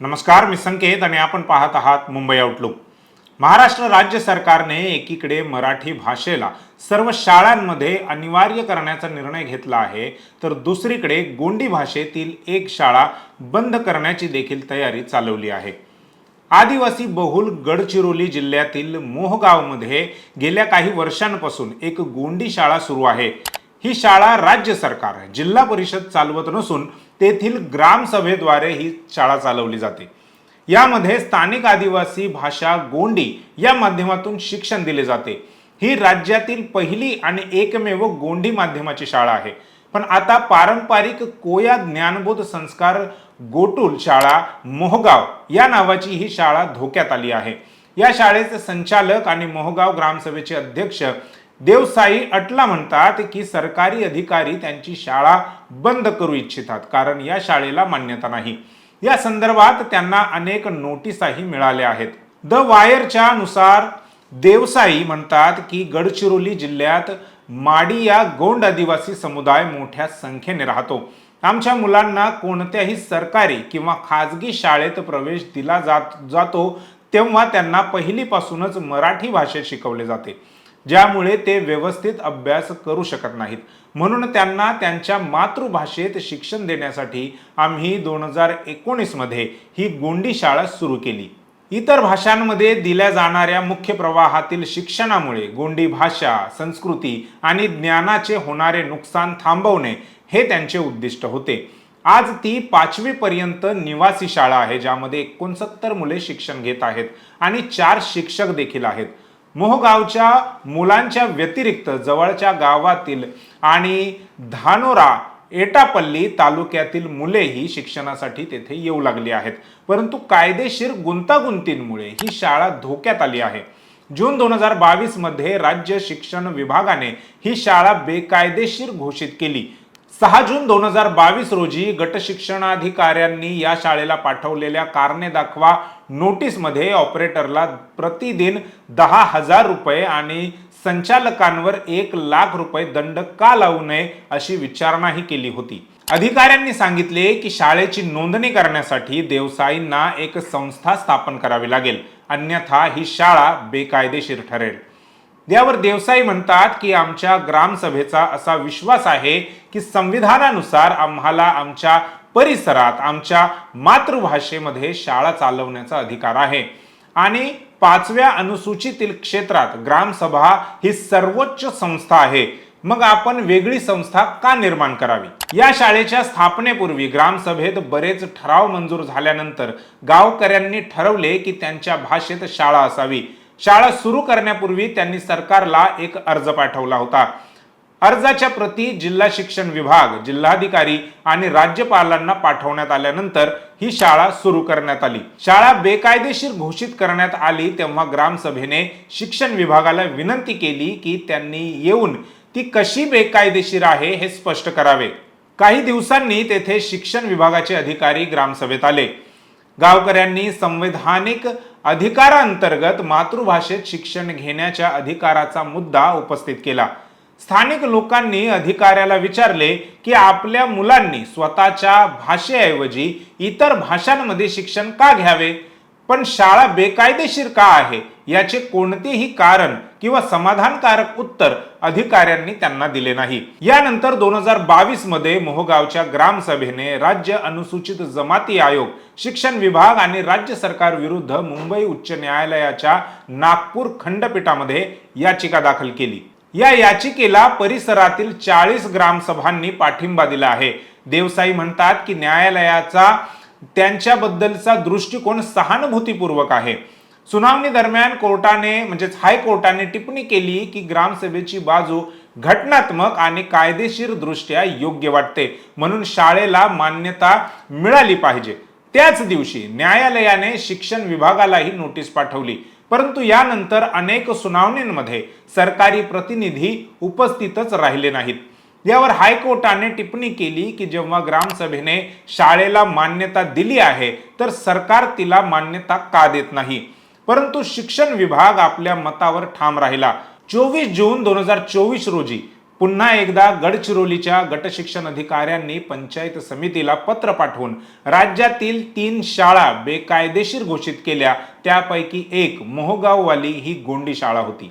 नमस्कार मी संकेत आणि आपण पाहत आहात मुंबई आउटलुक महाराष्ट्र राज्य सरकारने एकीकडे मराठी भाषेला सर्व शाळांमध्ये अनिवार्य करण्याचा निर्णय घेतला आहे तर दुसरीकडे गोंडी भाषेतील एक शाळा बंद करण्याची देखील तयारी चालवली आहे. आदिवासी बहुल गडचिरोली जिल्ह्यातील मोहगावमध्ये गेल्या काही वर्षांपासून एक गोंडी शाळा सुरू आहे. ही शाळा राज्य सरकार जिल्हा परिषद चालवत नसून तेथील ग्रामसभेद्वारे ही शाळा चालवली जाते. यामध्ये स्थानिक आदिवासी भाषा गोंडी या माध्यमातून शिक्षण दिले जाते. ही राज्यातील पहिली आणि एकमेव गोंडी माध्यमाची शाळा आहे. पण आता पारंपरिक कोया ज्ञानबोध संस्कार गोटुल शाळा मोहगाव या नावाची ही शाळा धोक्यात आली आहे. या शाळेचे संचालक आणि मोहगाव ग्रामसभेचे अध्यक्ष देवसाई अटला म्हणतात की सरकारी अधिकारी त्यांची शाळा बंद करू इच्छितात कारण या शाळेला मान्यता नाही. या संदर्भात त्यांना अनेक नोटीसाही मिळाल्या आहेत. द वायरच्या नुसार देवसाई म्हणतात की गडचिरोली जिल्ह्यात माडी या गोंड आदिवासी समुदाय मोठ्या संख्येने राहतो. आमच्या मुलांना कोणत्याही सरकारी किंवा खाजगी शाळेत प्रवेश दिला जात जातो तेव्हा त्यांना पहिलीपासूनच मराठी भाषेत शिकवले जाते. ज्यामुळे ते व्यवस्थित अभ्यास करू शकत नाहीत. म्हणून त्यांना त्यांच्या मातृभाषेत शिक्षण देण्यासाठी आम्ही दोन हजार एकोणीसमध्ये ही गोंडी शाळा सुरू केली. इतर भाषांमध्ये दिल्या जाणाऱ्या मुख्य प्रवाहातील शिक्षणामुळे गोंडी भाषा संस्कृती आणि ज्ञानाचे होणारे नुकसान थांबवणे हे त्यांचे उद्दिष्ट होते. आज ती पाचवीपर्यंत निवासी शाळा आहे ज्यामध्ये एकोणसत्तर मुले शिक्षण घेत आहेत आणि चार शिक्षक देखील आहेत. मोहगावच्या मुलांच्या व्यतिरिक्त जवळच्या गावातील आणि धानोरा एटापल्ली तालुक्यातील मुलेही शिक्षणासाठी तेथे येऊ लागली आहेत. परंतु कायदेशीर गुंतागुंतींमुळे ही शाळा धोक्यात आली आहे. जून दोन हजार बावीसमध्ये राज्य शिक्षण विभागाने ही शाळा बेकायदेशीर घोषित केली. सहा जून दोन हजार बावीस रोजी गट शिक्षणाधिकाऱ्यांनी या शाळेला पाठवलेल्या कारणे दाखवा नोटीसमध्ये ऑपरेटरला प्रतिदिन दहा हजार रुपये आणि संचालकांवर एक लाख रुपये दंड का लावू नये अशी विचारणाही केली होती. अधिकाऱ्यांनी सांगितले की शाळेची नोंदणी करण्यासाठी देवसाईंना एक संस्था स्थापन करावी लागेल. अन्यथा ही शाळा बेकायदेशीर ठरेल. यावर देवसाई म्हणतात की आमच्या ग्रामसभेचा असा विश्वास आहे की संविधानानुसार आम्हाला आमच्या परिसरात आमच्या मातृभाषेमध्ये शाळा चालवण्याचा अधिकार आहे. आणि पाचव्या अनुसूचीतील क्षेत्रात ग्रामसभा ही सर्वोच्च संस्था आहे. मग आपण वेगळी संस्था का निर्माण करावी? या शाळेच्या स्थापनेपूर्वी ग्रामसभेत बरेच ठराव मंजूर झाल्यानंतर गावकऱ्यांनी ठरवले की त्यांच्या भाषेत शाळा असावी. शाळा सुरू करण्यापूर्वी त्यांनी सरकारला एक अर्ज पाठवला होता. अर्जाच्या प्रती जिल्हा शिक्षण विभाग जिल्हाधिकारी आणि राज्यपालांना पाठवण्यात आल्यानंतर ही शाळा सुरू करण्यात आली. शाळा बेकायदेशीर घोषित करण्यात आली तेव्हा ग्रामसभेने शिक्षण विभागाला विनंती केली की त्यांनी येऊन ती कशी बेकायदेशीर आहे हे स्पष्ट करावे. काही दिवसांनी तेथे शिक्षण विभागाचे अधिकारी ग्रामसभेत आले. गावकऱ्यांनी संवैधानिक अधिकारांतर्गत मातृभाषेत शिक्षण घेण्याच्या अधिकाराचा मुद्दा उपस्थित केला. स्थानिक लोकांनी अधिकाऱ्याला विचारले की आपल्या मुलांनी स्वतःच्या भाषेऐवजी इतर भाषांमध्ये शिक्षण का घ्यावे? पण शाळा बेकायदेशीर का आहे? याचे कोणतेही कारण किंवा समाधानकारक उत्तर अधिकाऱ्यांनी त्यांना दिले नाही. यानंतर दोन हजार बावीसमध्ये मोहगावच्या ग्रामसभेने राज्य अनुसूचित जमाती आयोग शिक्षण विभाग आणि राज्य सरकार विरुद्ध मुंबई उच्च न्यायालयाच्या नागपूर खंडपीठामध्ये याचिका दाखल केली. या याचिकेला परिसरातील चाळीस ग्रामसभांनी पाठिंबा दिला आहे. देवसाई म्हणतात की न्यायालयाचा त्यांच्याबद्दलचा दृष्टिकोन सहानुभूतीपूर्वक आहे. सुनावणी दरम्यान कोर्टाने म्हणजेच हायकोर्टाने टिप्पणी केली की ग्रामसभेची बाजू घटनात्मक आणि कायदेशीर दृष्ट्या योग्य वाटते. म्हणून शाळेला मान्यता मिळाली पाहिजे. त्याच दिवशी न्यायालयाने शिक्षण विभागालाही नोटीस पाठवली. परंतु यानंतर अनेक सुनावणींमध्ये सरकारी प्रतिनिधी उपस्थितच राहिले नाहीत. यावर हायकोर्टाने टिप्पणी केली की जेव्हा ग्रामसभेने शाळेला मान्यता दिली आहे तर सरकार तिला मान्यता का देत नाही? परंतु शिक्षण विभाग आपल्या मतावर ठाम राहिला. चोवीस जून दोन हजार चोवीस रोजी पुन्हा एकदा गडचिरोलीच्या गटशिक्षण अधिकाऱ्यांनी पंचायत समितीला पत्र पाठवून राज्यातील तीन शाळा बेकायदेशीर घोषित केल्या. त्यापैकी एक मोहगाववाली ही गोंडी शाळा होती.